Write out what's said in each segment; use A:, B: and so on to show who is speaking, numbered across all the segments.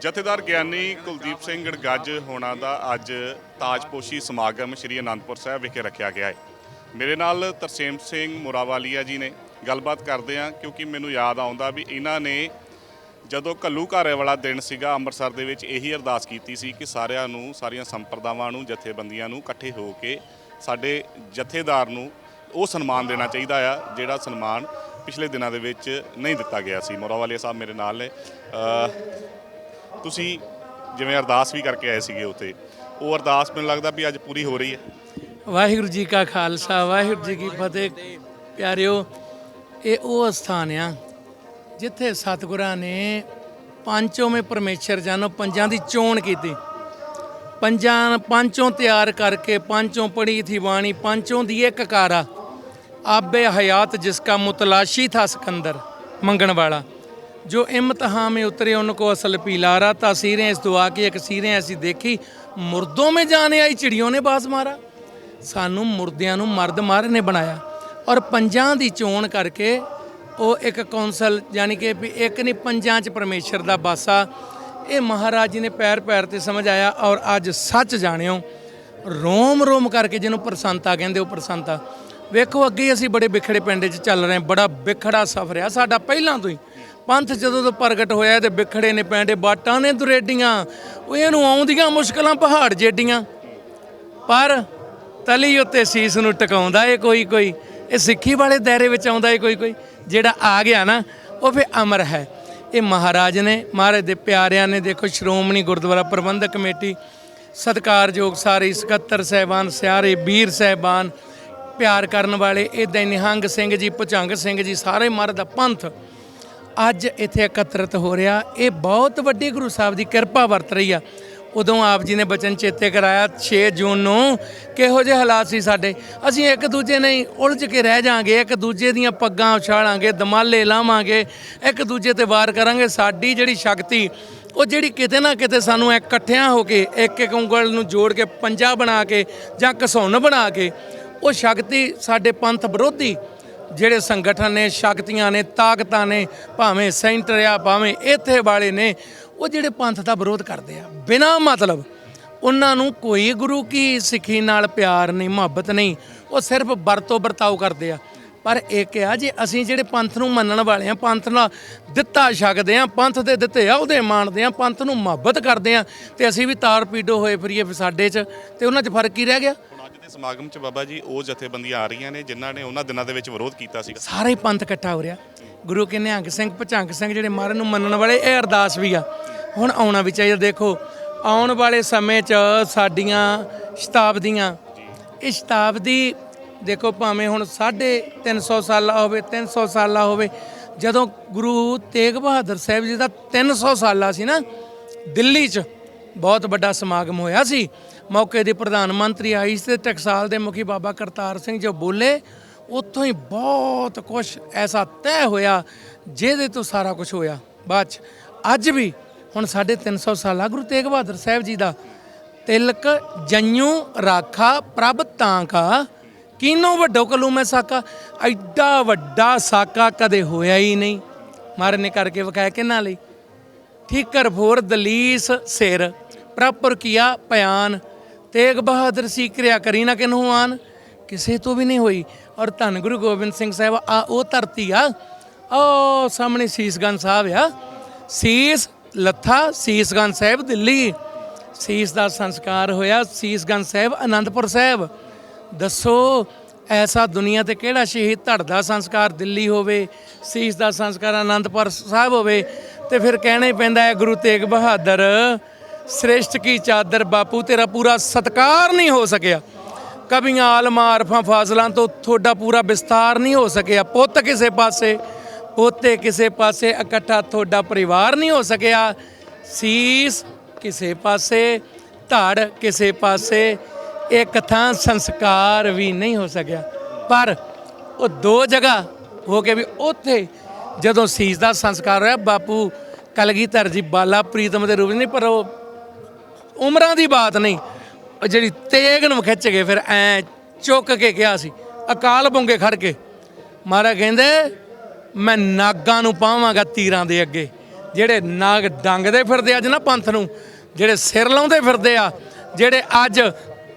A: ਜਥੇਦਾਰ ਗਿਆਨੀ ਕੁਲਦੀਪ ਸਿੰਘ ਗੜਗੱਜ ਹੋਣਾ ਦਾ ਅੱਜ ਤਾਜਪੋਸ਼ੀ ਸਮਾਗਮ ਸ੍ਰੀ ਅਨੰਦਪੁਰ ਸਾਹਿਬ ਵਿਖੇ ਰੱਖਿਆ ਗਿਆ ਹੈ। ਮੇਰੇ ਨਾਲ ਤਰਸੇਮ ਸਿੰਘ ਮੁਰਾਵਾਲੀਆ ਜੀ ਨੇ ਗੱਲਬਾਤ ਕਰਦੇ ਆ ਕਿਉਂਕਿ ਮੈਨੂੰ ਯਾਦ ਆਉਂਦਾ ਵੀ ਇਹਨਾਂ ਨੇ ਜਦੋਂ ਕੱਲੂ ਘਾਰੇ ਵਾਲਾ ਦਿਨ ਸੀਗਾ, ਅੰਮ੍ਰਿਤਸਰ ਦੇ ਵਿੱਚ ਇਹੀ ਅਰਦਾਸ ਕੀਤੀ ਸੀ ਕਿ ਸਾਰਿਆਂ ਨੂੰ, ਸਾਰੀਆਂ ਸੰਪਰਦਾਵਾਂ ਨੂੰ, ਜਥੇਬੰਦੀਆਂ ਨੂੰ ਇਕੱਠੇ ਹੋ ਕੇ ਸਾਡੇ ਜਥੇਦਾਰ ਨੂੰ ਉਹ ਸਨਮਾਨ ਦੇਣਾ ਚਾਹੀਦਾ ਆ, ਜਿਹੜਾ ਸਨਮਾਨ ਪਿਛਲੇ ਦਿਨਾਂ ਦੇ ਵਿੱਚ ਨਹੀਂ ਦਿੱਤਾ ਗਿਆ ਸੀ। ਮੋਰਾਵਾਲੀਆ ਸਾਹਿਬ ਮੇਰੇ ਨਾਲ ਨੇ। ਤੁਸੀਂ ਜਿਵੇਂ ਅਰਦਾਸ ਵੀ ਕਰਕੇ ਆਏ ਸੀਗੇ ਉੱਥੇ, ਉਹ ਅਰਦਾਸ ਮੈਨੂੰ ਲੱਗਦਾ ਵੀ ਅੱਜ ਪੂਰੀ ਹੋ ਰਹੀ ਹੈ।
B: ਵਾਹਿਗੁਰੂ ਜੀ ਕਾ ਖਾਲਸਾ, ਵਾਹਿਗੁਰੂ ਜੀ ਕੀ ਫਤਿਹ। ਪਿਆਰਿਓ, ਇਹ ਉਹ ਸਥਾਨ ਆ ਜਿੱਥੇ ਸਤਿਗੁਰਾਂ ਨੇ ਪੰਚੋਵੇਂ ਪਰਮੇਸ਼ਰ ਜਾਨੋ ਪੰਜਾਂ ਦੀ ਚੋਣ ਕੀਤੀ। ਪੰਜਾਂ ਪੰਚੋਂ ਤਿਆਰ ਕਰਕੇ ਪੰਚੋਂ ਪੜੀ ਥੀ ਬਾਣੀ ਪੰਚੋਂ ਦੀ ਇੱਕ ਕਾਰਾ ਆਬੇ ਹਯਾਤ ਜਿਸਕਾ ਮੁਤਲਾਸ਼ੀ ਥਾ ਸਿਕੰਦਰ, ਮੰਗਣ ਵਾਲਾ। जो इम्तहान में उतरे उनको असल पिलारा तासीरें इस दुआ की एक सीरें ऐसी देखी मुर्दों में जाने आई चिड़ियों ने बाज मारा ਸਾਨੂੰ ਮੁਰਦਿਆਂ ਨੂੰ ਮਰਦ ਮਾਰ ਨੇ ਬਣਾਇਆ ਔਰ ਪੰਜਾਂ ਦੀ ਚੋਣ ਕਰਕੇ ਉਹ ਇੱਕ ਕੌਂਸਲ ਯਾਨੀ ਕਿ ਵੀ ਇੱਕ ਨਹੀਂ ਪੰਜਾਂ 'ਚ ਪਰਮੇਸ਼ਰ ਦਾ ਬਾਸਾ ਇਹ ਮਹਾਰਾਜ ਜੀ ਨੇ ਪੈਰ ਪੈਰ ਤੇ ਸਮਝ ਆਇਆ ਔਰ ਅੱਜ ਸੱਚ ਜਾਣਿਓ ਰੋਮ ਰੋਮ ਕਰਕੇ ਜਿਹਨੂੰ ਪ੍ਰਸੰਤਾ ਕਹਿੰਦੇ ਉਹ ਪ੍ਰਸੰਤਾ ਵੇਖੋ ਅੱਗੇ ਹੀ ਅਸੀਂ ਬੜੇ ਵਿਖੜੇ ਪਿੰਡ 'ਚ ਚੱਲ ਰਹੇ ਹਾਂ ਬੜਾ ਵਿਖੜਾ ਸਫ਼ਰ ਆ ਸਾਡਾ ਪਹਿਲਾਂ ਤੋਂ ਹੀ ਪੰਥ ਜਦੋਂ ਤੋਂ ਪ੍ਰਗਟ ਹੋਇਆ ਤੇ ਵਿਖੜੇ ਨੇ ਪੈਂਡੇ ਬਾਟਾਂ ਨੇ ਦੁਰੇਡੀਆਂ ਉਹ ਇਹਨੂੰ ਆਉਂਦੀਆਂ ਮੁਸ਼ਕਲਾਂ ਪਹਾੜ ਜੇਡੀਆਂ। ਪਰ ਤਲੀ ਉੱਤੇ ਸੀਸ ਨੂੰ ਟਿਕਾਉਂਦਾ ਏ ਕੋਈ ਕੋਈ, ਇਹ ਸਿੱਖੀ ਵਾਲੇ ਦਾਇਰੇ ਵਿੱਚ ਆਉਂਦਾ ਏ ਕੋਈ ਕੋਈ, ਜਿਹੜਾ ਆ ਗਿਆ ਨਾ, ਉਹ ਫੇ ਅਮਰ ਹੈ। ਇਹ ਮਹਾਰਾਜ ਨੇ, ਮਹਾਰਾਜ ਦੇ ਪਿਆਰਿਆਂ ਨੇ, ਦੇਖੋ ਸ਼੍ਰੋਮਣੀ ਗੁਰਦੁਆਰਾ ਪ੍ਰਬੰਧਕ ਕਮੇਟੀ, ਸਤਿਕਾਰਯੋਗ ਸਾਰੇ ਸਕੱਤਰ ਸਹਿਬਾਨ, ਸਿਆਰੇ, ਵੀਰ ਸਹਿਬਾਨ, ਪਿਆਰ ਕਰਨ ਵਾਲੇ ਇਦਾਂ ਨਿਹੰਗ ਸਿੰਘ ਜੀ ਭੁਜੰਗ ਸਿੰਘ ਜੀ, ਸਾਰੇ ਮਰਦ ਦਾ ਪੰਥ ਅੱਜ ਇੱਥੇ ਇਕੱਤਰਿਤ ਹੋ ਰਿਹਾ। ਇਹ ਬਹੁਤ ਵੱਡੀ ਗੁਰੂ ਸਾਹਿਬ ਦੀ ਕਿਰਪਾ ਵਰਤ ਰਹੀ ਆ। ਉਦੋਂ ਆਪ ਜੀ ਨੇ ਬਚਨ ਚੇਤੇ ਕਰਾਇਆ 6 ਜੂਨ ਨੂੰ ਕਿਹੋ ਜਿਹੇ ਹਾਲਾਤ ਸੀ ਸਾਡੇ? ਅਸੀਂ ਇੱਕ ਦੂਜੇ ਨਹੀਂ, ਉਲਝ ਕੇ ਰਹਿ ਜਾਾਂਗੇ, ਇੱਕ ਦੂਜੇ ਦੀਆਂ ਪੱਗਾਂ ਉਛਾਲਾਂਗੇ, ਦਮਾਲੇ ਲਾਵਾਂਗੇ, ਇੱਕ ਦੂਜੇ ਤੇ ਵਾਰ ਕਰਾਂਗੇ। ਸਾਡੀ ਜਿਹੜੀ ਸ਼ਕਤੀ, ਉਹ ਜਿਹੜੀ ਕਿਤੇ ਨਾ ਕਿਤੇ ਸਾਨੂੰ ਇਕੱਠਿਆਂ ਹੋ ਕੇ, ਇੱਕ ਇੱਕ ਉਂਗਲ ਨੂੰ ਜੋੜ ਕੇ, ਪੰਜਾ ਬਣਾ ਕੇ ਜਾਂ ਘਸੁੰਨ ਬਣਾ ਕੇ, ਉਹ ਸ਼ਕਤੀ ਸਾਡੇ ਪੰਥ ਵਿਰੋਧੀ ਜਿਹੜੇ ਸੰਗਠਨ ਨੇ, ਸ਼ਕਤੀਆਂ ਨੇ, ਤਾਕਤਾਂ ਨੇ, ਭਾਵੇਂ ਸੈਂਟਰ ਆ, ਭਾਵੇਂ ਇੱਥੇ ਵਾਲੇ ਨੇ, ਉਹ ਜਿਹੜੇ ਪੰਥ ਦਾ ਵਿਰੋਧ ਕਰਦੇ ਆ, ਬਿਨਾ ਮਤਲਬ ਉਹਨਾਂ ਨੂੰ ਕੋਈ ਗੁਰੂ ਕੀ ਸਿੱਖੀ ਨਾਲ ਪਿਆਰ ਨਹੀਂ, ਮੁਹੱਬਤ ਨਹੀਂ, ਉਹ ਸਿਰਫ ਵਰਤੋਂ ਵਰਤਾਓ ਕਰਦੇ ਆ। ਪਰ ਇੱਕ ਆ ਜੇ ਅਸੀਂ ਜਿਹੜੇ ਪੰਥ ਨੂੰ ਮੰਨਣ ਵਾਲੇ ਆ, ਪੰਥ ਨਾਲ ਦਿੱਤਾ ਛਕਦੇ ਆ, ਪੰਥ ਦੇ ਦਿੱਤੇ ਆ, ਉਹਦੇ ਮਾਣਦੇ ਆ, ਪੰਥ ਨੂੰ ਮੁਹੱਬਤ ਕਰਦੇ ਆ, ਤੇ ਅਸੀਂ ਵੀ ਤਾਰ ਪੀਡੋ ਹੋਏ ਫਿਰੀਏ ਸਾਡੇ 'ਚ, ਤੇ ਉਹਨਾਂ 'ਚ ਫ਼ਰਕ ਕੀ ਰਹਿ ਗਿਆ?
A: ਦੇ ਸਮਾਗਮ 'ਚ ਬਾਬਾ ਜੀ ਉਹ ਜਥੇਬੰਦੀਆਂ ਆ ਰਹੀਆਂ ਨੇ, ਜਿਨ੍ਹਾਂ ਨੇ ਉਹਨਾਂ ਦਿਨਾਂ ਦੇ ਵਿੱਚ ਵਿਰੋਧ ਕੀਤਾ ਸੀਗਾ।
B: ਸਾਰੇ ਪੰਥ ਇਕੱਠਾ ਹੋ ਰਿਹਾ। ਗੁਰੂ ਕੇ ਨਿਹੰਗ ਸਿੰਘ ਭਚੰਗ ਸਿੰਘ ਜਿਹੜੇ ਮਹਾਰਾਜ ਨੂੰ ਮੰਨਣ ਵਾਲੇ, ਇਹ ਅਰਦਾਸ ਵੀ ਆ। ਹੁਣ ਆਉਣਾ ਵੀ ਚਾਹੀਦਾ। ਦੇਖੋ, ਆਉਣ ਵਾਲੇ ਸਮੇਂ 'ਚ ਸਾਡੀਆਂ ਸ਼ਤਾਬਦੀਆਂ ਇਹ ਸ਼ਤਾਬਦੀ ਦੇਖੋ ਭਾਵੇਂ ਹੁਣ ਸਾਢੇ 300 ਸਾਲਾ ਹੋਵੇ 300 ਸਾਲਾ ਹੋਵੇ, ਜਦੋਂ ਗੁਰੂ ਤੇਗ ਬਹਾਦਰ ਸਾਹਿਬ ਜੀ ਦਾ 300 ਸਾਲਾ ਸੀ ਨਾ, ਦਿੱਲੀ 'ਚ ਬਹੁਤ ਵੱਡਾ ਸਮਾਗਮ ਹੋਇਆ ਸੀ। ਮੌਕੇ ਦੀ ਪ੍ਰਧਾਨ ਮੰਤਰੀ ਆਈ ਸੀ ਤੇ ਟਕਸਾਲ ਦੇ ਮੁਖੀ ਬਾਬਾ ਕਰਤਾਰ ਸਿੰਘ ਜੋ ਬੋਲੇ, ਉੱਥੋਂ ਹੀ ਬਹੁਤ ਕੁਝ ਐਸਾ ਤੈਅ ਹੋਇਆ, ਜਿਹਦੇ ਤੋਂ ਸਾਰਾ ਕੁਝ ਹੋਇਆ। ਬਾਅਦ ਚ ਅੱਜ ਵੀ ਹੁਣ ਸਾਡੇ 300 ਸਾਲਾ ਗੁਰੂ ਤੇਗ ਬਹਾਦਰ ਸਾਹਿਬ ਜੀ ਦਾ ਤਿਲਕ ਜੰਨੂ ਰਾਖਾ ਪ੍ਰਭ ਤਾਂ ਕਾ, ਕੀਨੋ ਵੱਡੋ ਕਲੂ ਮੈਂ ਸਾਕਾ, ਐਡਾ ਵੱਡਾ ਸਾਕਾ ਕਦੇ ਹੋਇਆ ਹੀ ਨਹੀਂ। ਮਾਰੇ ਕਰਕੇ ਵਿਖਾਇਆ ਕਿਹਨਾਂ ਲਈ? ਠੀਕਰ ਫੋਰ ਦਲੀਸ ਸਿਰ, ਪ੍ਰਪਰ ਕੀਆ ਪਿਆਨ ਤੇਗ ਬਹਾਦਰ ਸੀ, ਕਿਰਿਆ ਕਰੀ ਨਾ ਕਿਨਹੂ ਆਨ ਕਿਸੇ ਤੋਂ ਵੀ ਨਹੀਂ ਹੋਈ। ਔਰ ਧੰਨ ਗੁਰੂ ਗੋਬਿੰਦ ਸਿੰਘ ਸਾਹਿਬ, ਆ ਉਹ ਧਰਤੀ ਆ। ਉਹ ਸਾਹਮਣੇ ਸੀਸਗੰਜ ਸਾਹਿਬ ਆ। ਸੀਸ ਲੱਥਾ ਸੀਸਗੰਜ ਸਾਹਿਬ ਦਿੱਲੀ। ਸੀਸ ਦਾ ਸੰਸਕਾਰ ਹੋਇਆ ਸੀਸਗੰਜ ਸਾਹਿਬ ਆਨੰਦਪੁਰ ਸਾਹਿਬ। ਦੱਸੋ, ਐਸਾ ਦੁਨੀਆ ਤੇ ਕਿਹੜਾ ਸ਼ਹੀਦ ਧੜ ਦਾ ਸੰਸਕਾਰ ਦਿੱਲੀ ਹੋਵੇ, ਸੀਸ ਦਾ ਸੰਸਕਾਰ ਆਨੰਦਪੁਰ ਸਾਹਿਬ ਹੋਵੇ? ਤੇ ਫਿਰ ਕਹਿਣਾ ਹੀ ਪੈਂਦਾ ਹੈ, ਗੁਰੂ ਤੇਗ ਬਹਾਦਰ ਸ੍ਰੇਸ਼ਟ ਕੀ ਚਾਦਰ ਬਾਪੂ, ਤੇਰਾ ਪੂਰਾ ਸਤਕਾਰ ਨਹੀਂ ਹੋ ਸਕਿਆ। ਕਵੀਆਂ ਆਲਮਾਂ ਆਰਫਾਂ ਫਾਜ਼ਲਾਂ ਤੋਂ ਤੁਹਾਡਾ ਪੂਰਾ ਵਿਸਤਾਰ ਨਹੀਂ ਹੋ ਸਕਿਆ। ਪੁੱਤ ਕਿਸੇ ਪਾਸੇ, ਪੋਤੇ ਕਿਸੇ ਪਾਸੇ, ਇਕੱਠਾ ਤੁਹਾਡਾ ਪਰਿਵਾਰ ਨਹੀਂ ਹੋ ਸਕਿਆ। ਸੀਸ ਕਿਸੇ ਪਾਸੇ, ਧੜ ਕਿਸੇ ਪਾਸੇ, ਇੱਕ ਥਾਂ ਸੰਸਕਾਰ ਵੀ ਨਹੀਂ ਹੋ ਸਕਿਆ। ਪਰ ਉਹ ਦੋ ਜਗ੍ਹਾ ਹੋ ਕੇ ਵੀ ਉੱਥੇ ਜਦੋਂ ਸੀਸ ਦਾ ਸੰਸਕਾਰ ਹੋਇਆ, ਬਾਪੂ ਕਲਗੀਧਰ ਜੀ ਬਾਲਾ ਪ੍ਰੀਤਮ ਦੇ ਰੂਪ ਨਹੀਂ, ਪਰ ਉਹ ਉਮਰਾਂ ਦੀ ਬਾਤ ਨਹੀਂ। ਜਿਹੜੀ ਤੇਗ ਨੂੰ ਖਿੱਚ ਕੇ ਫਿਰ ਐ ਚੁੱਕ ਕੇ ਕਿਹਾ ਸੀ, ਅਕਾਲ ਬੁੰਗੇ ਖੜ ਕੇ, ਮਹਾਰਾਜ ਕਹਿੰਦੇ, ਮੈਂ ਨਾਗਾਂ ਨੂੰ ਪਾਵਾਂਗਾ ਤੀਰਾਂ ਦੇ ਅੱਗੇ। ਜਿਹੜੇ ਨਾਗ ਡੰਗਦੇ ਫਿਰਦੇ ਅੱਜ ਨਾ ਪੰਥ ਨੂੰ, ਜਿਹੜੇ ਸਿਰ ਲਾਉਂਦੇ ਫਿਰਦੇ ਆ, ਜਿਹੜੇ ਅੱਜ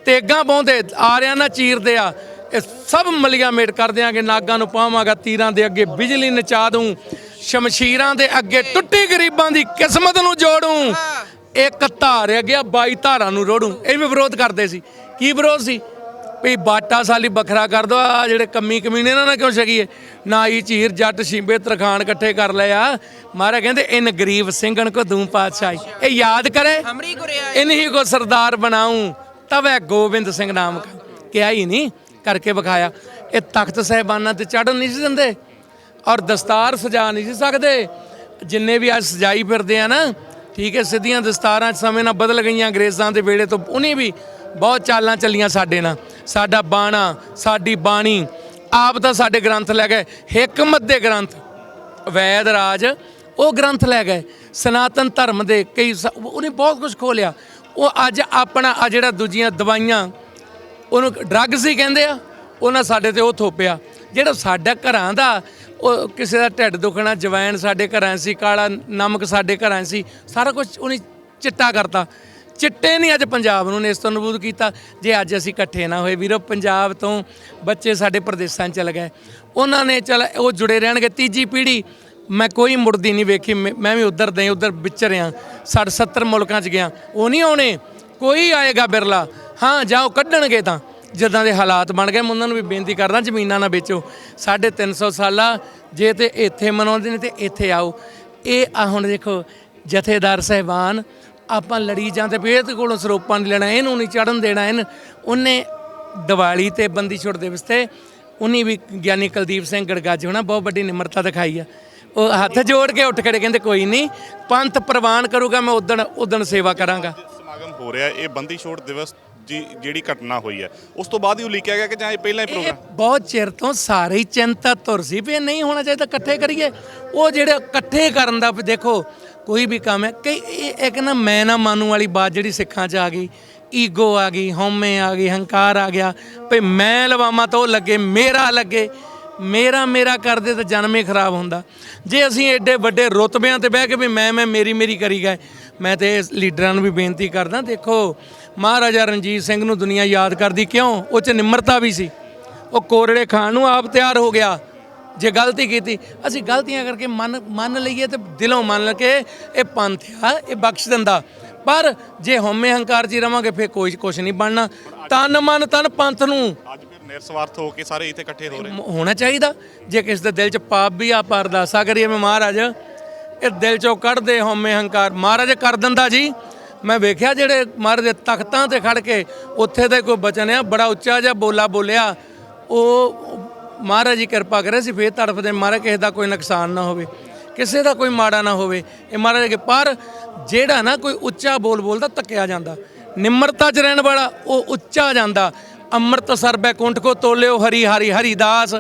B: ਤੇਗਾਂ ਪਾਉਂਦੇ ਆਰਿਆਂ ਨਾਲ ਚੀਰਦੇ ਆ, ਇਹ ਸਭ ਮਲੀਆਂ ਮੇਟ ਕਰ ਦਿਆਂਗੇ ਨਾਗਾਂ ਨੂੰ ਪਾਵਾਂਗਾ ਤੀਰਾਂ ਦੇ ਅੱਗੇ, ਬਿਜਲੀ ਨਚਾ ਦੂੰ, ਸ਼ਮਸ਼ੀਰਾਂ ਦੇ ਅੱਗੇ, ਟੁੱਟੀ ਗਰੀਬਾਂ ਦੀ ਕਿਸਮਤ ਨੂੰ ਜੋੜੂੰ। ਇੱਕ ਧਾਰ ਗਿਆ 22 ਧਾਰਾਂ ਨੂੰ ਰੋੜੂੰ। ਇਹ ਵੀ ਵਿਰੋਧ ਕਰਦੇ ਸੀ। ਕੀ ਵਿਰੋਧ ਸੀ? ਵੀ ਬਾਟਾ ਸਾਲੀ ਵੱਖਰਾ ਕਰ ਦੋ ਆ ਜਿਹੜੇ ਕੰਮੀ ਕਮੀਨੇ ਨਾਲ ਕਿਉਂ ਛਕੀਏ? ਨਾ ਹੀ ਝੀਰ ਜੱਟ ਸ਼ਿੰਬੇ ਤਰਖਾਨ ਇਕੱਠੇ ਕਰ ਲਏ ਆ। ਮਹਾਰਾਜ ਕਹਿੰਦੇ ਇਨ ਗਰੀਬ ਸਿੰਘਣ ਕੋ ਦੂੰ ਪਾਤਸ਼ਾਹੀ। ਇਹ ਯਾਦ ਕਰੇ? ਇਨਹੀ ਕੋ ਸਰਦਾਰ ਬਣਾਉਂ ਤਵੇ ਗੋਬਿੰਦ ਸਿੰਘ ਨਾਮ ਕਿਹਾ ਹੀ ਨਹੀਂ ਕਰਕੇ ਵਿਖਾਇਆ। ਇਹ ਤਖਤ ਸਹਿਬਾਨਾਂ ਤੇ ਚੜ੍ਹਨ ਨਹੀਂ ਸੀ ਦਿੰਦੇ। ਔਰ ਦਸਤਾਰ ਸਜਾ ਨਹੀਂ ਸੀ ਸਕਦੇ। ਜਿੰਨੇ ਵੀ ਅੱਜ ਸਜਾਈ ਫਿਰਦੇ ਆ ਨਾ ਠੀਕ ਹੈ, ਸਿੱਧੀਆਂ ਦਸਤਾਰਾਂ ਸਮੇਂ ਨਾਲ ਬਦਲ ਗਈਆਂ ਅੰਗਰੇਜ਼ਾਂ ਦੇ ਵੇਲੇ ਤੋਂ ਉਹਨੇ ਵੀ ਬਹੁਤ ਚਾਲਾਂ ਚੱਲੀਆਂ ਸਾਡੇ ਨਾਲ। ਸਾਡਾ ਬਾਣਾ, ਸਾਡੀ ਬਾਣੀ, ਆਪ ਤਾਂ ਸਾਡੇ ਗ੍ਰੰਥ ਲੈ ਗਏ, ਹਕਮਤ ਦੇ ਗ੍ਰੰਥ, ਵੈਦ ਰਾਜ, ਉਹ ਗ੍ਰੰਥ ਲੈ ਗਏ, ਸਨਾਤਨ ਧਰਮ ਦੇ ਕਈ ਸ- ਉਹਨੇ ਬਹੁਤ ਕੁਝ ਖੋਲਿਆ। ਉਹ ਅੱਜ ਆਪਣਾ, ਆ ਜਿਹੜਾ ਦੂਜੀਆਂ ਦਵਾਈਆਂ, ਉਹਨੂੰ ਡਰੱਗਸ ਹੀ ਕਹਿੰਦੇ ਆ, ਉਹਨਾਂ ਸਾਡੇ ਤੇ ਉਹ ਥੋਪਿਆ। ਜਿਹੜਾ ਸਾਡਾ ਘਰਾਂ ਦਾ ਉਹ ਕਿਸੇ ਦਾ ਢਿੱਡ ਦੁਖਣਾ ਜਵੈਣ ਸਾਡੇ ਘਰਾਂ 'ਚ ਸੀ, ਕਾਲਾ ਨਮਕ ਸਾਡੇ ਘਰਾਂ 'ਚ ਸੀ, ਸਾਰਾ ਕੁਝ ਉਹਨੇ ਚਿੱਟਾ ਕਰਤਾ। ਚਿੱਟੇ ਨਹੀਂ ਅੱਜ ਪੰਜਾਬ ਨੂੰ ਨੇਸਤਨ ਨਬੂਦ ਕੀਤਾ, ਜੇ ਅੱਜ ਅਸੀਂ ਇਕੱਠੇ ਨਾ ਹੋਏ। ਵੀਰੋ, ਪੰਜਾਬ ਤੋਂ ਬੱਚੇ ਸਾਡੇ ਪ੍ਰਦੇਸ਼ਾਂ 'ਚ ਚਲੇ ਗਏ। ਉਹਨਾਂ ਨੇ ਚਲ ਉਹ ਜੁੜੇ ਰਹਿਣਗੇ। ਤੀਜੀ ਪੀੜ੍ਹੀ ਮੈਂ ਕੋਈ ਮੁੜਦੀ ਨਹੀਂ ਵੇਖੀ, ਮੈਂ ਮੈਂ ਵੀ ਉਧਰ ਦੇ, ਉਧਰ ਵਿਚਰਿਆ 60 70 ਮੁਲਕਾਂ 'ਚ ਗਿਆ। ਉਹ ਨਹੀਂ ਆਉਣੇ। ਕੋਈ ਆਏਗਾ ਬਿਰਲਾ। ਹਾਂ ਜਾਓ ਕੱਢਣਗੇ ਤਾਂ। ਜਿੱਦਾਂ ਦੇ ਹਾਲਾਤ ਬਣ ਗਏ, ਮੈਂ ਉਹਨਾਂ ਨੂੰ ਵੀ ਬੇਨਤੀ ਕਰਦਾ, ਜ਼ਮੀਨਾਂ ਨਾ ਵੇਚੋ। 350 ਸਾਲਾ, ਜੇ ਤੇ ਇੱਥੇ ਮਨਾਉਂਦੇ ਨੇ ਤੇ ਇੱਥੇ ਆਓ। ਇਹ ਆ ਹੁਣ ਦੇਖੋ, ਜਥੇਦਾਰ ਸਹਿਬਾਨ, ਆਪਾਂ ਲੜੀ ਜਾਂਦੇ ਪਏ ਇਹਦੇ ਕੋਲੋਂ ਸਰੋਪਾਂ ਦੀ ਲੈਣਾ, ਇਹਨੂੰ ਨਹੀਂ ਚੜਨ ਦੇਣਾ, ਇਹਨ, ਉਹਨੇ ਦੀਵਾਲੀ ਤੇ ਬੰਦੀ ਛੋੜ ਦਿਵਸ ਤੇ ਉਨੀ ਵੀ ਗਿਆਨੀ ਕੁਲਦੀਪ ਸਿੰਘ ਗੜਗਾਜ ਹੋਣਾ, ਬਹੁਤ ਵੱਡੀ ਨਿਮਰਤਾ ਦਿਖਾਈ ਆ। ਉਹ ਹੱਥ ਜੋੜ ਕੇ ਉੱਠ ਖੜੇ ਕਹਿੰਦੇ ਕੋਈ ਨਹੀਂ, ਪੰਥ ਪ੍ਰਵਾਨ ਕਰੂਗਾ, ਮੈਂ ਉਦਣ ਉਦਣ ਸੇਵਾ ਕਰਾਂਗਾ।
A: ਸਮਾਗਮ ਹੋ ਰਿਹਾ, ਇਹ ਬੰਦੀ ਛੋੜ ਦਿਵਸ ਜੀ ਜਿਹੜੀ ਘਟਨਾ ਹੋਈ ਹੈ। ਉਸ ਤੋਂ ਬਾਅਦ ਹੀ ਉਲੀਕਿਆ ਗਿਆ ਕਿ ਜਾਂ ਇਹ ਪਹਿਲਾਂ ਹੀ
B: ਇਹ
A: ਪ੍ਰੋਗਰਾਮ
B: ਬਹੁਤ ਚਿਰ ਤੋਂ ਸਾਰੇ ਹੀ ਚਿੰਤਾ ਧੁਰ ਸੀ ਵੀ ਇਹ ਨਹੀਂ ਹੋਣਾ ਚਾਹੀਦਾ ਇਕੱਠੇ ਕਰੀਏ। ਉਹ ਜਿਹੜੇ ਇਕੱਠੇ ਕਰਨ ਦਾ ਵੀ ਦੇਖੋ ਕੋਈ ਵੀ ਕੰਮ ਹੈ ਕਈ ਇਹ ਇੱਕ ਨਾ ਮੈਂ ਨਾ ਮਾਨੂ ਵਾਲੀ ਬਾਤ ਜਿਹੜੀ ਸਿੱਖਾਂ 'ਚ ਆ ਗਈ ਈਗੋ ਆ ਗਈ ਹਉਮੈ ਆ ਗਈ ਹੰਕਾਰ ਆ ਗਿਆ ਵੀ ਮੈਂ ਲਵਾਵਾਂ ਤਾਂ ਉਹ ਲੱਗੇ ਮੇਰਾ ਲੱਗੇ। ਮੇਰਾ ਮੇਰਾ ਕਰਦੇ ਤਾਂ ਜਨਮ ਹੀ ਖਰਾਬ ਹੁੰਦਾ। ਜੇ ਅਸੀਂ ਐਡੇ ਵੱਡੇ ਰੁਤਬਿਆਂ ਤੇ ਬਹਿ ਕੇ ਵੀ ਮੈਂ ਮੈਂ ਮੇਰੀ ਮੇਰੀ ਕਰੀ ਗਏ ਮੈਂ ਤੇ ਲੀਡਰਾਂ ਨੂੰ ਵੀ ਬੇਨਤੀ ਕਰਦਾ ਦੇਖੋ ਮਹਾਰਾਜਾ ਰਣਜੀਤ ਸਿੰਘ ਨੂੰ ਦੁਨੀਆ ਯਾਦ ਕਰਦੀ ਕਿਉਂ? ਉਹ ਚ ਨਿਮਰਤਾ ਵੀ ਸੀ। ਉਹ ਕੋਰੜੇ ਖਾਣ ਨੂੰ ਆਪ ਤਿਆਰ ਹੋ ਗਿਆ। ਜੇ ਗਲਤੀ ਕੀਤੀ ਅਸੀਂ ਗਲਤੀਆਂ ਕਰਕੇ ਮੰਨ ਮੰਨ ਲਈਏ ਤੇ ਦਿਲੋਂ ਮੰਨ ਕੇ ਇਹ ਪੰਥ ਆ ਇਹ ਬਖਸ਼ ਦਿੰਦਾ। ਪਰ ਜੇ ਹਉਮੈ ਹੰਕਾਰ ਜੀ ਰਵਾਂਗੇ ਫੇਰ ਕੋਈ ਕੁਝ ਨਹੀਂ ਬਣਨਾ। ਤਨ ਮਨ ਤਨ ਪੰਥ ਨੂੰ।
A: ਅੱਜ ਫਿਰ ਨਿਰਸਵਾਰਥ ਹੋ ਕੇ ਸਾਰੇ ਇੱਥੇ ਇਕੱਠੇ ਹੋ ਰਹੇ।
B: ਹੋਣਾ ਚਾਹੀਦਾ। ਜੇ ਕਿਸੇ ਦੇ ਦਿਲ 'ਚ ਪਾਪ ਵੀ ਆ ਪਰ ਅਰਦਾਸਾ ਕਰੀਏ ਮੈਂ ਮਹਾਰਾਜ। ਇਹ ਦਿਲ 'ਚੋਂ ਕੱਢ ਦੇ ਹਉਮੈ ਹੰਕਾਰ। ਮਹਾਰਾਜ ਕਰ ਦਿੰਦਾ ਜੀ। ਮੈਂ ਵੇਖਿਆ ਜਿਹੜੇ ਮਹਾਰਾਜ ਦੇ ਤਖਤਾਂ ਤੇ ਖੜ ਕੇ, ਉੱਥੇ ਦੇ ਕੋਈ ਬਚਨ ਆ, ਬੜਾ ਉੱਚਾ ਜਿਹਾ ਬੋਲਾ ਬੋਲਿਆ। ਉਹ ਮਹਾਰਾਜ ਜੀ ਕਿਰਪਾ ਕਰੇ ਸੀ ਫੇਰ ਤੜਫਦੇ ਮਹਾਰਾਜ ਕਿਸੇ ਦਾ ਕੋਈ ਨੁਕਸਾਨ ਨਾ ਹੋਵੇ, ਕਿਸੇ ਦਾ ਕੋਈ ਮਾੜਾ ਨਾ ਹੋਵੇ। ਇਹ ਮਹਾਰਾਜ ਕੇ ਪਰ ਜਿਹੜਾ ਨਾ ਕੋਈ ਉੱਚਾ ਬੋਲ ਬੋਲਦਾ ਤੱਕਿਆ ਜਾਂਦਾ। ਨਿਮਰਤਾ 'ਚ ਰਹਿਣ ਵਾਲਾ ਉਹ ਉੱਚਾ ਜਾਂਦਾ। ਅੰਮ੍ਰਿਤ ਸਰਬੈ ਕੁੰਠ ਕੋ ਤੋਲਿਓ ਹਰੀ ਹਰੀ ਹਰੀ ਦਾਸ।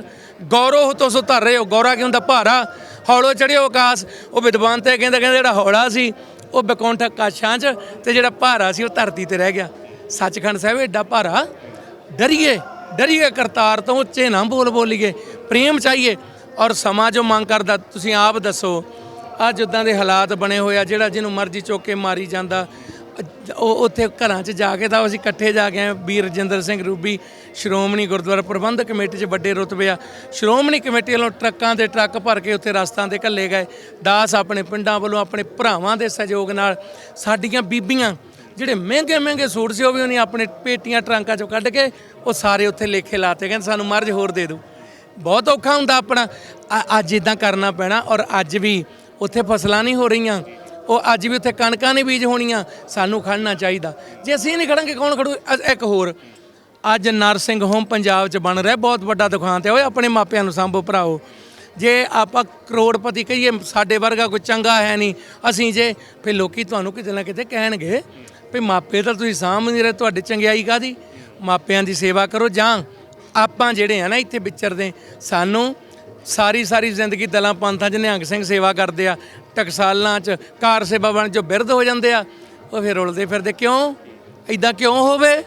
B: ਤੋਂ ਸੋ ਧਰ ਰਹੇ ਹੋ, ਗੌਰਾ ਕੀ ਹੁੰਦਾ ਭਾਰਾ। ਹੌਲੋ ਚੜਿਓ ਆਕਾਸ਼। ਉਹ ਵਿਦਵਾਨ ਤੇ ਕਹਿੰਦਾ ਕਹਿੰਦਾ ਜਿਹੜਾ ਹੌਲਾ ਸੀ ਉਹ ਬਕੌਂਠ ਆਕਾਸ਼ਾਂ 'ਚ ਤੇ ਜਿਹੜਾ ਭਾਰਾ ਸੀ ਉਹ ਧਰਤੀ ਤੇ ਰਹਿ ਗਿਆ। ਸੱਚਖੰਡ ਸਾਹਿਬ ਐਡਾ ਭਾਰਾ। ਡਰੀਏ ਡਰੀਏ ਕਰਤਾਰ ਤੋਂ ਉੱਚੇ ਨਾ ਬੋਲ ਬੋਲੀਏ, ਪ੍ਰੇਮ ਚਾਹੀਏ ਔਰ ਸਮਾਂ ਜੋ ਮੰਗ ਕਰਦਾ, ਤੁਸੀਂ ਆਪ ਦੱਸੋ। ਅੱਜ ਉਦਾਂ ਦੇ ਹਾਲਾਤ ਬਣੇ ਹੋਏ ਆ ਜਿਹੜਾ ਜਿਹਨੂੰ ਮਰਜ਼ੀ ਚੁੱਕ ਕੇ ਮਾਰੀ ਜਾਂਦਾ। ਉਹ ਉੱਥੇ ਘਰਾਂ 'ਚ ਜਾ ਕੇ ਤਾਂ ਅਸੀਂ ਇਕੱਠੇ ਜਾ ਕੇ ਆਏ ਵੀਰ ਰਜਿੰਦਰ ਸਿੰਘ, ਰੂਬੀ, ਸ਼੍ਰੋਮਣੀ ਗੁਰਦੁਆਰਾ ਪ੍ਰਬੰਧਕ ਕਮੇਟੀ 'ਚ ਵੱਡੇ ਰੁਤਬੇ ਆ। ਸ਼੍ਰੋਮਣੀ ਕਮੇਟੀ ਵੱਲੋਂ ਟਰੱਕਾਂ ਦੇ ਟਰੱਕ ਭਰ ਕੇ ਉੱਥੇ ਰਸਤਾਂ ਦੇ ਘੱਲੇ ਗਏ। ਦਾਸ ਆਪਣੇ ਪਿੰਡਾਂ ਵੱਲੋਂ ਆਪਣੇ ਭਰਾਵਾਂ ਦੇ ਸਹਿਯੋਗ ਨਾਲ ਸਾਡੀਆਂ ਬੀਬੀਆਂ, ਜਿਹੜੇ ਮਹਿੰਗੇ ਮਹਿੰਗੇ ਸੂਟ ਸੀ, ਉਹ ਵੀ ਉਹਨੇ ਆਪਣੇ ਪੇਟੀਆਂ ਟਰੰਕਾਂ 'ਚੋਂ ਕੱਢ ਕੇ ਉਹ ਸਾਰੇ ਉੱਥੇ ਲੇਖੇ ਲਾਤੇ। ਕਹਿੰਦੇ ਸਾਨੂੰ ਮਰਜ ਹੋਰ ਦੇ ਦਿਓ। ਬਹੁਤ ਔਖਾ ਹੁੰਦਾ ਆਪਣਾ। ਅੱਜ ਇਦਾਂ ਕਰਨਾ ਪੈਣਾ ਔਰ ਅੱਜ ਵੀ ਉੱਥੇ ਫਸਲਾਂ ਨਹੀਂ ਹੋ ਰਹੀਆਂ। ਉਹ ਅੱਜ ਵੀ ਉੱਥੇ ਕਣਕਾਂ ਨਹੀਂ ਬੀਜ ਹੋਣੀਆਂ, ਸਾਨੂੰ ਖੜਨਾ ਚਾਹੀਦਾ। ਜੇ ਅਸੀਂ ਨਹੀਂ ਖੜਾਂਗੇ, ਕੌਣ ਖੜੂ? ਇੱਕ ਹੋਰ। ਅੱਜ ਨਰਸਿੰਗ ਹੋਮ ਪੰਜਾਬ 'ਚ ਬਣ ਰਿਹਾ, ਬਹੁਤ ਵੱਡਾ ਦੁਕਾਨ ਤੇ। ਓਏ, ਆਪਣੇ ਮਾਪਿਆਂ ਨੂੰ ਸੰਭੋ ਭਰਾਓ। ਜੇ ਆਪਾਂ ਕਰੋੜਪਤੀ ਕਹੀਏ, ਸਾਡੇ ਵਰਗਾ ਕੋਈ ਚੰਗਾ ਹੈ ਨਹੀਂ। ਅਸੀਂ ਜੇ, ਫਿਰ ਲੋਕੀ ਤੁਹਾਨੂੰ ਕਿਤੇ ਨਾ ਕਿਤੇ ਕਹਿਣਗੇ ਵੀ ਮਾਪੇ ਤਾਂ ਤੁਸੀਂ ਸਾਂਭ ਨਹੀਂ ਰਹੇ, ਤੁਹਾਡੇ ਚੰਗਿਆਈ ਕਾਦੀ ਮਾਪਿਆਂ ਦੀ ਸੇਵਾ ਕਰੋ ਜਾਂ ਆਪਾਂ ਜਿਹੜੇ ਆ ਨਾ ਇੱਥੇ ਵਿਚਰਦੇ, ਸਾਨੂੰ ਸਾਰੀ ਸਾਰੀ ਜ਼ਿੰਦਗੀ ਦਲਾਂ ਪੰਥਾਂ 'ਚ ਨਿਹੰਗ ਸਿੰਘ ਸੇਵਾ ਕਰਦੇ ਆ, ਟਕਸਾਲਾਂ 'ਚ ਕਾਰ ਸੇਵਾ ਬਣ ਜੋ ਬਿਰਧ ਹੋ ਜਾਂਦੇ ਆ। ਉਹ ਫਿਰ ਰੁਲਦੇ ਫਿਰਦੇ ਕਿਉਂ? ਐਦਾਂ ਕਿਉਂ ਹੋਵੇ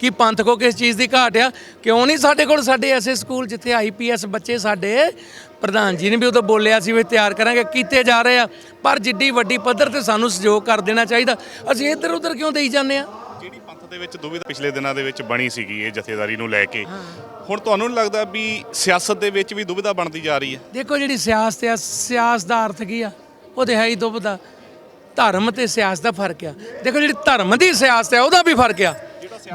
B: ਕਿ ਪੰਥ ਕੋ ਕਿਸ ਚੀਜ਼ ਦੀ ਘਾਟ ਆ? ਕਿਉਂ ਨਹੀਂ ਸਾਡੇ ਕੋਲ ਸਾਡੇ ਐਸੇ ਸਕੂਲ ਜਿੱਥੇ ਆਈਪੀਐਸ ਬੱਚੇ ਸਾਡੇ? ਪ੍ਰਧਾਨ ਜੀ ਨੇ ਵੀ ਉਦੋਂ ਬੋਲਿਆ ਸੀ ਵੀ ਤਿਆਰ ਕਰਾਂਗੇ, ਕੀਤੇ ਜਾ ਰਹੇ ਆ, ਪਰ ਜਿੱਡੀ ਵੱਡੀ ਪੱਧਰ ਤੇ ਸਾਨੂੰ ਸਹਿਯੋਗ ਕਰ ਦੇਣਾ ਚਾਹੀਦਾ। ਅਸੀਂ ਇੱਧਰ ਉੱਧਰ ਕਿਉਂ ਦੇਈ ਜਾਂਦੇ ਆ?
A: ਜਿਹੜੀ ਪੰਥ ਦੇ ਵਿੱਚ ਦੁਬਿਧਾ ਪਿਛਲੇ ਦਿਨਾਂ ਦੇ ਵਿੱਚ ਬਣੀ ਸੀਗੀ ਇਹ ਜਥੇਦਾਰੀ ਨੂੰ ਲੈ ਕੇ। ਹੁਣ ਤੁਹਾਨੂੰ ਨਹੀਂ ਲੱਗਦਾ ਵੀ ਸਿਆਸਤ ਦੇ ਵਿੱਚ ਵੀ ਦੁਬਿਧਾ ਬਣਦੀ ਜਾ ਰਹੀ ਹੈ?
B: ਦੇਖੋ ਜਿਹੜੀ ਸਿਆਸਤ ਆ ਸਿਆਸਤ ਦਾ ਅਰਥ ਕੀ ਆ? ਉਹ ਤੇ ਹੈ ਹੀ ਦੁਬਦਾ ਧਰਮ ਤੇ ਸਿਆਸਤ ਦਾ ਫ਼ਰਕ ਆ। ਦੇਖੋ ਜਿਹੜੀ ਧਰਮ ਦੀ ਸਿਆਸਤ ਆ ਉਹਦਾ ਵੀ ਫ਼ਰਕ ਆ।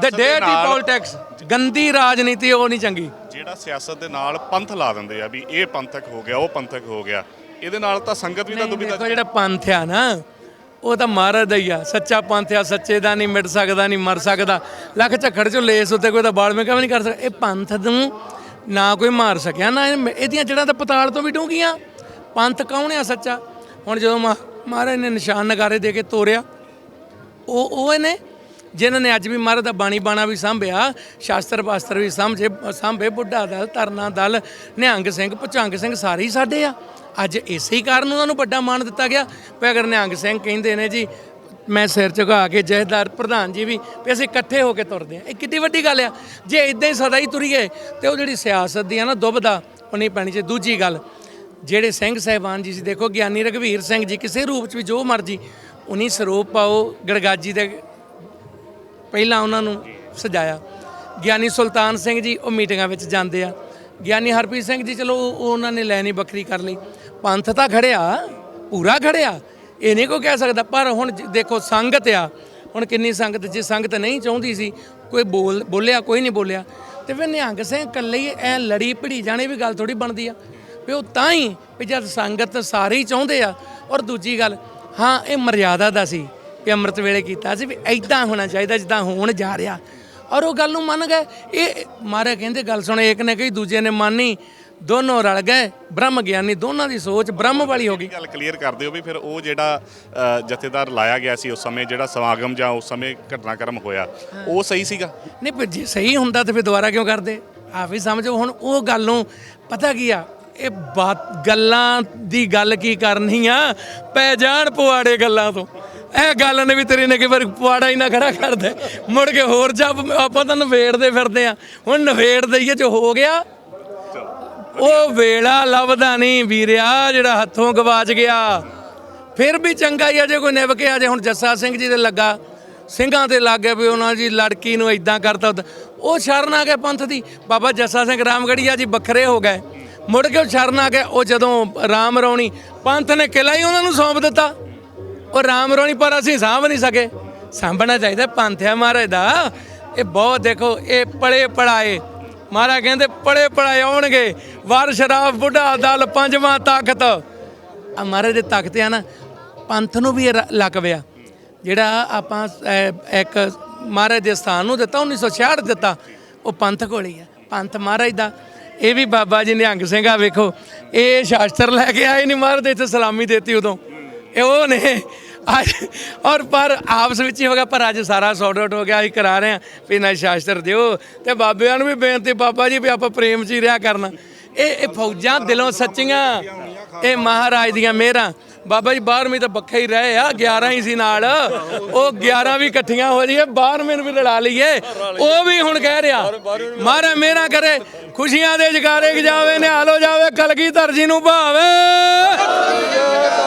B: ਦ
A: ਦੇ
B: ਡੇਟੀ
A: ਨਾਲ-
B: ਪੋਲਿਟਿਕਸ ਗੰਦੀ ਰਾਜਨੀਤੀ ਉਹ ਨਹੀਂ ਚੰਗੀ।
A: ਜਿਹੜਾ ਸਿਆਸਤ ਦੇ ਨਾਲ ਪੰਥ ਲਾ ਦਿੰਦੇ ਆ ਵੀ ਇਹ ਪੰਥਕ ਹੋ ਗਿਆ ਉਹ ਪੰਥਕ ਹੋ ਗਿਆ। ਇਹਦੇ ਨਾਲ ਤਾਂ ਸੰਗਤ ਵੀ ਤਾਂ ਦੁਬਿਧਾ
B: ਦੇਖੋ ਜਿਹੜਾ ਪੰਥ ਆ ਨਾ ਉਹ ਤਾਂ ਮਹਾਰਾਜ ਦਾ ਹੀ ਆ। ਸੱਚਾ ਪੰਥ ਆ, ਸੱਚੇ ਦਾ ਨਹੀਂ, ਮਿਟ ਸਕਦਾ ਨਹੀਂ, ਮਰ ਸਕਦਾ। ਲੱਖ ਝੱਖੜ ਚੋਂ ਲੇਸ ਉੱਤੇ ਕੋਈ ਤਾਂ ਬਾਲ ਮੇਕਾ ਵੀ ਨਹੀਂ ਕਰ ਸਕਦਾ। ਇਹ ਪੰਥ ਨੂੰ ਨਾ ਕੋਈ ਮਾਰ ਸਕਿਆ, ਨਾ ਇਹ- ਇਹਦੀਆਂ ਜੜ੍ਹਾਂ ਤਾਂ ਪਤਾਲ ਤੋਂ ਵੀ ਡੂੰਘੀਆਂ। ਪੰਥ ਕੌਣ ਆ ਸੱਚਾ? ਹੁਣ ਜਦੋਂ ਮਹਾ- ਮਹਾਰਾਜ ਨੇ ਨਿਸ਼ਾਨ ਨਗਾਰੇ ਦੇ ਕੇ ਤੋਰਿਆ, ਉਹ ਉਹ ਨੇ ਜਿਨ੍ਹਾਂ ਨੇ ਅੱਜ ਵੀ ਮਹਾਰਾਜ ਦਾ ਬਾਣੀ ਬਾਣਾ ਵੀ ਸਾਂਭਿਆ, ਸ਼ਾਸਤਰ ਪਾਸਤਰ ਵੀ ਸਾਂਭੇ ਸਾਂਭੇ, ਬੁੱਢਾ ਦਲ, ਧਰਨਾ ਦਲ, ਨਿਹੰਗ ਸਿੰਘ, ਭੁਚੰਗ ਸਿੰਘ ਸਾਰੇ ਹੀ ਸਾਡੇ ਆ। ਅੱਜ ਇਸੇ ਹੀ ਕਾਰਨ ਉਹਨਾਂ ਨੂੰ ਵੱਡਾ ਮਾਣ ਦਿੱਤਾ ਗਿਆ। ਵੀ ਨਿਹੰਗ ਸਿੰਘ ਕਹਿੰਦੇ ਨੇ ਜੀ, ਮੈਂ ਸਿਰ ਝੁਕਾ ਕੇ ਜਹੇਦਾਰ ਪ੍ਰਧਾਨ ਜੀ ਵੀ ਵੀ ਅਸੀਂ ਇਕੱਠੇ ਹੋ ਕੇ ਤੁਰਦੇ ਆ ਇਹ ਕਿੱਡੀ ਵੱਡੀ ਗੱਲ ਆ। ਜੇ ਇਦਾਂ ਹੀ ਸਦਾ ਹੀ ਤੁਰੀਏ ਤੇ ਉਹ ਜਿਹੜੀ ਸਿਆਸਤ ਦੀ ਆ ਨਾ ਦੁਬਦਾ ਉਹ ਨਹੀਂ ਪੈਣੀ ਚਾਹੀਦੀ। ਦੂਜੀ ਗੱਲ, ਜਿਹੜੇ ਸਿੰਘ ਸਹਿਬਾਨ ਜੀ ਸੀ, ਦੇਖੋ ਗਿਆਨੀ ਰਘਵੀਰ ਸਿੰਘ ਜੀ, ਕਿਸੇ ਰੂਪ ਚ ਵੀ ਜੋ ਮਰਜ਼ੀ, ਉਨੀ ਸਰੂਪ ਪਾਓ, ਗੜਗਾਜੀ ਦੇ ਪਹਿਲਾਂ ਉਹਨਾਂ ਨੂੰ ਸਜਾਇਆ। ਗਿਆਨੀ ਸੁਲਤਾਨ ਸਿੰਘ ਜੀ ਉਹ ਮੀਟਿੰਗਾਂ ਵਿੱਚ ਜਾਂਦੇ ਆ। ਗਿਆਨੀ ਹਰਪ੍ਰੀਤ ਸਿੰਘ ਜੀ, ਚਲੋ ਉਹ ਉਹਨਾਂ ਨੇ ਲੈਣੀ ਵੱਖਰੀ ਕਰ ਲਈ। ਪੰਥ ਤਾਂ ਖੜਿਆ, ਪੂਰਾ ਖੜਿਆ। ਇਹ ਨਹੀਂ ਕੋਈ ਕਹਿ ਸਕਦਾ, ਪਰ ਹੁਣ ਦੇਖੋ ਸੰਗਤ ਆ। ਹੁਣ ਕਿੰਨੀ ਸੰਗਤ, ਜੇ ਸੰਗਤ ਨਹੀਂ ਚਾਹੁੰਦੀ ਸੀ, ਕੋਈ ਬੋਲ ਬੋਲਿਆ, ਕੋਈ ਨਹੀਂ ਬੋਲਿਆ। ਤੇ ਫਿਰ ਨਿਹੰਗ ਸਿੰਘ ਇਕੱਲੇ ਹੀ ਐ ਲੜੀ ਭਿੜੀ ਜਾਣੇ ਵੀ ਗੱਲ ਥੋੜੀ ਬਣਦੀ ਆ। ਵੀ ਉਹ ਤਾਂ ਹੀ ਵੀ ਜਦ ਸੰਗਤ ਸਾਰੇ ਹੀ ਚਾਹੁੰਦੇ ਆ। ਔਰ ਦੂਜੀ ਗੱਲ, ਹਾਂ, ਇਹ ਮਰਿਆਦਾ ਦਾ ਸੀ ਕਿ ਅੰਮ੍ਰਿਤ ਵੇਲੇ ਕੀਤਾ ਸੀ ਵੀ ਐਦਾਂ ਹੋਣਾ ਚਾਹੀਦਾ, ਜਿੱਦਾਂ ਹੋਣ ਜਾ ਰਿਹਾ। ਔਰ ਉਹ ਗੱਲ ਨੂੰ ਮੰਨ ਗਏ। ਇਹ ਮਾਰੇ ਕਹਿੰਦੇ ਗੱਲ ਸੁਣ ਇੱਕ ਨੇ ਕਹੀ ਦੂਜੇ ਨੇ ਮੰਨੀ। ਦੋਨੋਂ ਰਲ ਗਏ ਬ੍ਰਹਮ ਗਿਆਨੀ ਦੋਨਾਂ ਦੀ ਸੋਚ ਬ੍ਰਹਮ ਵਾਲੀ ਹੋ ਗਈ।
A: ਗੱਲ ਕਲੀਅਰ ਕਰ ਦਿਓ ਵੀ ਫਿਰ ਉਹ ਜਿਹੜਾ ਜਥੇਦਾਰ ਲਾਇਆ ਗਿਆ ਸੀ ਉਸ ਸਮੇਂ ਜਿਹੜਾ ਸਮਾਗਮ ਜਾਂ ਉਸ ਸਮੇਂ ਘਟਨਾਕ੍ਰਮ ਹੋਇਆ ਉਹ ਸਹੀ ਸੀਗਾ?
B: ਨਹੀਂ ਪਰ ਜੇ ਸਹੀ ਹੁੰਦਾ ਤੇ ਫਿਰ ਦੁਬਾਰਾ ਕਿਉਂ ਕਰਦੇ? ਆਪ ਵੀ ਸਮਝੋ ਹੁਣ ਉਹ ਗੱਲ ਨੂੰ ਪਤਾ ਕੀ ਆ? ਇਹ ਬਾਤ ਗੱਲਾਂ ਦੀ ਗੱਲ ਕੀ ਕਰਨੀ ਆ ਪੈ ਜਾਣ ਪੁਆੜੇ ਗੱਲਾਂ ਤੋਂ। ਇਹ ਗੱਲ ਨੇ ਵੀ ਤੇਰੀ ਨੇ ਕਿ ਵਾਰ ਪੁਆੜਾ ਹੀ ਨਾ ਖੜਾ ਕਰ ਦੇ। ਮੁੜ ਕੇ ਹੋਰ ਜਬ ਆਪਾਂ ਤਾਂ ਨਵੇੜਦੇ ਫਿਰਦੇ ਆ ਹੁਣ ਨਵੇੜ ਦਈਏ ਜੋ ਹੋ ਗਿਆ। ਉਹ ਵੇਲਾ ਲੱਭਦਾ ਨਹੀਂ ਵੀਰਿਆ ਜਿਹੜਾ ਹੱਥੋਂ ਗਵਾਚ ਗਿਆ। ਫਿਰ ਵੀ ਚੰਗਾ ਹੀ ਆ ਜੇ ਕੋਈ ਨਿਭ ਕੇ ਆ ਜੇ। ਹੁਣ ਜੱਸਾ ਸਿੰਘ ਜੀ ਦੇ ਲੱਗਾ। ਸਿੰਘਾਂ ਤੇ ਲੱਗ ਗਿਆ ਵੀ ਉਹਨਾਂ ਜੀ ਲੜਕੀ ਨੂੰ ਇਦਾਂ ਕਰਤਾ ਉਦਾਂ। ਉਹ ਸ਼ਰਨ ਆ ਗਏ ਪੰਥ ਦੀ। ਬਾਬਾ ਜੱਸਾ ਸਿੰਘ ਰਾਮਗੜੀਆ ਜੀ ਵੱਖਰੇ ਹੋ ਗਏ। ਮੁੜ ਕੇ ਉਹ ਸ਼ਰਨ ਆ ਗਏ। ਉਹ ਜਦੋਂ ਰਾਮ ਰੌਣੀ ਪੰਥ ਨੇ ਕਿਲਾ ਹੀ ਉਹਨਾਂ ਨੂੰ ਸੌਂਪ ਦਿੱਤਾ। ਉਹ ਰਾਮ ਰੋਣੀ ਪਰ ਅਸੀਂ ਸਾਂਭ ਨਹੀਂ ਸਕੇ। ਸਾਂਭਣਾ ਚਾਹੀਦਾ ਪੰਥ ਹੈ ਮਹਾਰਾਜ ਦਾ। ਇਹ ਬਹੁਤ ਦੇਖੋ, ਇਹ ਪੜੇ ਪੜਾਏ। ਮਹਾਰਾਜ ਕਹਿੰਦੇ ਪੜੇ ਪੜਾਏ ਆਉਣਗੇ। ਵਾਰ ਸ਼ਰਾਬ, ਬੁੱਢਾ, ਦਲ, ਪੰਜਵਾਂ ਤਾਕਤ। ਆ ਮਹਾਰਾਜ ਦੇ ਤਾਕਤ ਆ ਨਾ, ਪੰਥ ਨੂੰ ਵੀ ਇਹ ਰ- ਲੱਕ ਪਿਆ। ਜਿਹੜਾ ਆਪਾਂ ਇੱਕ ਮਹਾਰਾਜ ਦੇ ਸਥਾਨ ਨੂੰ ਦਿੱਤਾ 1966 ਦਿੱਤਾ, ਉਹ ਪੰਥ ਕੋਲ ਹੀ ਆ। ਪੰਥ ਮਹਾਰਾਜ ਦਾ। ਇਹ ਵੀ ਬਾਬਾ ਜੀ ਨਿਹੰਗ ਸਿੰਘ ਆ ਵੇਖੋ। ਇਹ ਸ਼ਾਸਤਰ ਲੈ ਕੇ ਆਏ ਨਹੀਂ ਮਹਾਰਾਜ ਦੇ ਇੱਥੇ ਸਲਾਮੀ ਦੇਤੀ ਉਦੋਂ। ਇਹ ਉਹ ਨੇ ਅੱਜ ਔਰ ਪਰ ਆਪਸ ਵਿੱਚ ਹੀ ਹੋ ਗਿਆ, ਪਰ ਅੱਜ ਸਾਰਾ ਸੌਟ ਆਊਟ ਹੋ ਗਿਆ, ਅਸੀਂ ਕਰਾ ਰਹੇ ਹਾਂ ਵੀ ਨਾ ਸ਼ਾਸਤਰ ਦਿਓ। ਤੇ ਬਾਬਿਆਂ ਨੂੰ ਵੀ ਬੇਨਤੀ, ਬਾਬਾ ਜੀ ਵੀ ਆਪਾਂ ਪ੍ਰੇਮ 'ਚ ਹੀ ਰਿਹਾ ਕਰਨਾ। ਇਹ ਇਹ ਫੌਜਾਂ ਦਿਲੋਂ ਸੱਚੀਆਂ, ਇਹ ਮਹਾਰਾਜ ਦੀਆਂ ਮਿਹਰਾਂ। ਬਾਬਾ ਜੀ 12ਵੀਂ ਤਾਂ ਬੱਖੇ ਹੀ ਰਹੇ ਆ 11 ਹੀ ਸੀ ਨਾਲ। ਉਹ 11 ਵੀ ਇਕੱਠੀਆਂ ਹੋ ਜਾਈਏ 12ਵੀਂ ਨੂੰ ਵੀ ਲੜਾ ਲਈਏ। ਉਹ ਵੀ ਹੁਣ ਕਹਿ ਰਿਹਾ, ਮਹਾਰਾਜ ਮਿਹਰਾਂ ਕਰੇ, ਖੁਸ਼ੀਆਂ ਦੇ ਜਗਾਰੇ ਜਾਵੇ ਨਿਹਾਲ ਹੋ ਜਾਵੇ, ਕਲਗੀਧਰ ਜੀ ਨੂੰ ਭਾਵੇ।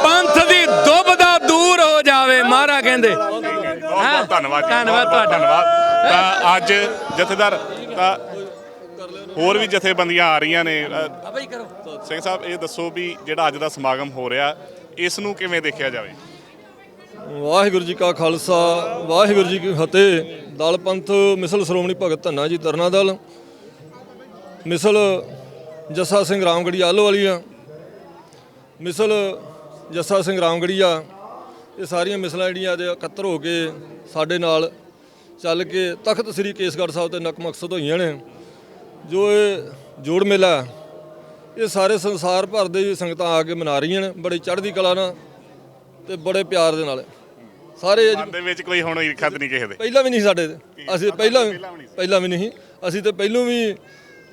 B: ਪੰਥ ਦੀ ਦੁੱਬ ਦਾ ਕਹਿੰਦੇ।
A: ਬਹੁਤ ਧੰਨਵਾਦ।
B: ਧੰਨਵਾਦ ਤੁਹਾਡਾ।
A: ਧੰਨਵਾਦ। ਤਾਂ ਅੱਜ ਜਥੇਦਾਰ ਤਾਂ ਹੋਰ ਵੀ ਜਥੇਬੰਦੀਆਂ ਆ ਰਹੀਆਂ ਨੇ। ਸਿੰਘ ਸਾਹਿਬ ਇਹ ਦੱਸੋ ਵੀ ਜਿਹੜਾ ਅੱਜ ਦਾ ਸਮਾਗਮ ਹੋ ਰਿਹਾ ਇਸ ਨੂੰ ਕਿਵੇਂ ਦੇਖਿਆ ਜਾਵੇ?
C: ਵਾਹਿਗੁਰੂ ਜੀ ਕਾ ਖਾਲਸਾ ਵਾਹਿਗੁਰੂ ਜੀ ਕੀ ਫਤਿਹ। ਦਲ ਪੰਥ ਮਿਸਲ ਸ਼੍ਰੋਮਣੀ ਭਗਤ ਧੰਨਾ ਜੀ ਤਰਨਾ ਦਲ ਮਿਸਲ ਜੱਸਾ ਸਿੰਘ ਰਾਮਗੜੀ ਆਲੋਵਾਲੀਆ ਮਿਸਲ ਜੱਸਾ ਸਿੰਘ ਰਾਮਗੜੀਆ ਇਹ ਸਾਰੀਆਂ ਮਿਸਲਾਂ ਜਿਹੜੀਆਂ ਅੱਜ ਇਕੱਤਰ ਹੋ ਕੇ ਸਾਡੇ ਨਾਲ ਚੱਲ ਕੇ ਤਖਤ ਸ੍ਰੀ ਕੇਸਗੜ੍ਹ ਸਾਹਿਬ ਤੇ ਨਕਮਕਸਦ ਹੋਈਆਂ ਨੇ। ਜੋ ਇਹ ਜੋੜ ਮੇਲਾ ਇਹ ਸਾਰੇ ਸੰਸਾਰ ਭਰ ਦੇ ਸੰਗਤਾਂ ਆ ਕੇ ਮਨਾ ਰਹੀਆਂ ਨੇ ਬੜੀ ਚੜ੍ਹਦੀ ਕਲਾ ਨਾਲ ਤੇ ਬੜੇ ਪਿਆਰ ਦੇ ਨਾਲ। ਸਾਰੇ
A: ਮਨ ਦੇ ਵਿੱਚ ਕੋਈ ਹੁਣ ਈਰਖਾ ਤਾਂ ਨਹੀਂ ਕਿਸੇ ਦੇ।
C: ਪਹਿਲਾਂ ਵੀ ਨਹੀਂ ਸਾਡੇ ਤੇ। ਅਸੀਂ ਪਹਿਲਾਂ ਪਹਿਲਾਂ ਵੀ ਨਹੀਂ ਅਸੀਂ ਤੇ ਪਹਿਲੋਂ ਵੀ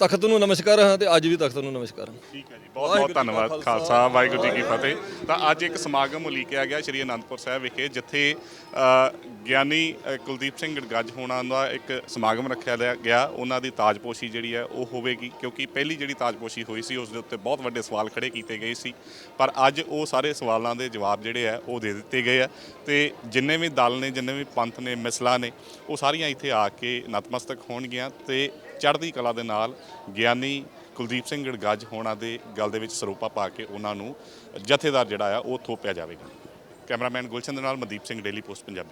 C: ਤਖਤ ਨੂੰ ਨਮਸਕਾਰ ਹਾਂ ਤੇ ਅੱਜ ਵੀ ਤਖਤ ਨੂੰ ਨਮਸਕਾਰ ਹਾਂ।
A: ਠੀਕ ਹੈ ਜੀ ਬਹੁਤ ਬਹੁਤ ਧੰਨਵਾਦ ਖਾਲਸਾ ਵਾਹਿਗੁਰੂ ਜੀ ਕੀ ਫਤਿਹ। ਤਾਂ ਅੱਜ ਇੱਕ ਸਮਾਗਮ ਉਲੀਕਿਆ ਗਿਆ ਸ਼੍ਰੀ ਅਨੰਦਪੁਰ ਸਾਹਿਬ ਵਿਖੇ ਜਿੱਥੇ ਗਿਆਨੀ ਕੁਲਦੀਪ ਸਿੰਘ ਗੜਗੱਜ ਹੋਣਾ ਦਾ ਇੱਕ ਸਮਾਗਮ ਰੱਖਿਆ ਗਿਆ। ਉਹਨਾਂ ਦੀ ਤਾਜਪੋਸ਼ੀ ਜਿਹੜੀ ਹੈ ਉਹ ਹੋਵੇਗੀ ਕਿਉਂਕਿ ਪਹਿਲੀ ਜਿਹੜੀ ਤਾਜਪੋਸ਼ੀ ਹੋਈ ਸੀ ਉਸ ਦੇ ਉੱਤੇ ਬਹੁਤ ਵੱਡੇ ਸਵਾਲ ਖੜੇ ਕੀਤੇ ਗਏ ਸੀ। ਪਰ ਅੱਜ ਉਹ ਸਾਰੇ ਸਵਾਲਾਂ ਦੇ ਜਵਾਬ ਜਿਹੜੇ ਆ ਉਹ ਦੇ ਦਿੱਤੇ ਗਏ ਆ ਤੇ ਜਿੰਨੇ ਵੀ ਦਲ ਨੇ ਜਿੰਨੇ ਵੀ ਪੰਥ ਨੇ ਮਿਸਲਾਂ ਨੇ ਉਹ ਸਾਰੀਆਂ ਇੱਥੇ ਆ ਕੇ ਨਤਮਸਤਕ ਹੋਣਗੀਆਂ ਤੇ ਚੜ੍ਹਦੀ ਕਲਾ ਦੇ ਨਾਲ ਗਿਆਨੀ ਕੁਲਦੀਪ ਸਿੰਘ ਗੜਗੱਜ ਹੋਣਾ ਦੇ ਗੱਲ ਦੇ ਵਿੱਚ ਸਰੋਪਾ ਪਾ ਕੇ ਉਹਨਾਂ ਨੂੰ ਜਥੇਦਾਰ ਜਿਹੜਾ ਆ ਉਹ ਥੋਪਿਆ ਜਾਵੇਗਾ। ਕੈਮਰਾਮੈਨ ਗੁਲਸ਼ਨ ਦੇ ਨਾਲ ਮਨਦੀਪ ਸਿੰਘ, ਡੇਲੀ ਪੋਸਟ, ਪੰਜਾਬੀ।